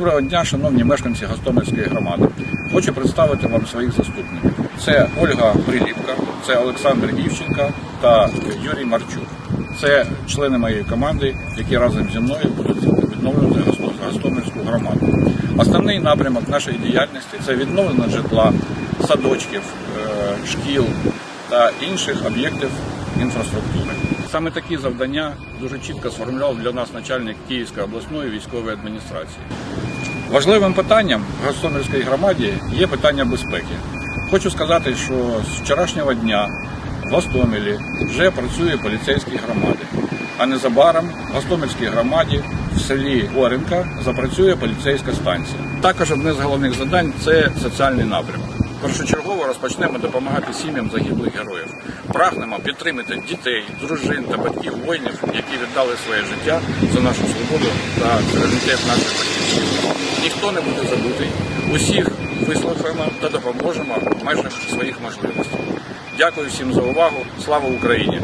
Доброго дня, шановні мешканці Гостомельської громади. Хочу представити вам своїх заступників. Це Ольга Приліпка, це Олександр Івченка та Юрій Марчук. Це члени моєї команди, які разом зі мною будуть відновлювати Госто- Гостомельську громаду. Основний напрямок нашої діяльності це відновлення житла, садочків, е, шкіл та інших об'єктів інфраструктури. Саме такі завдання дуже чітко сформулював для нас начальник Київської обласної військової адміністрації. Важливим питанням в Гостомельській громаді є питання безпеки. Хочу сказати, що з вчорашнього дня в Гостомелі вже працює поліцейські громади. А незабаром в Гостомельській громаді в селі Оренка запрацює поліцейська станція. Також одне з головних завдань це соціальний напрямок. Першочергово розпочнемо допомагати сім'ям загиблих героїв. Прагнемо підтримати дітей, дружин та батьків воїнів, які віддали своє життя за нашу свободу та суверенітет нашої батьківщини. Ніхто не буде забутий. Усіх вислухаємо та допоможемо в межах своїх можливостей. Дякую всім за увагу. Слава Україні!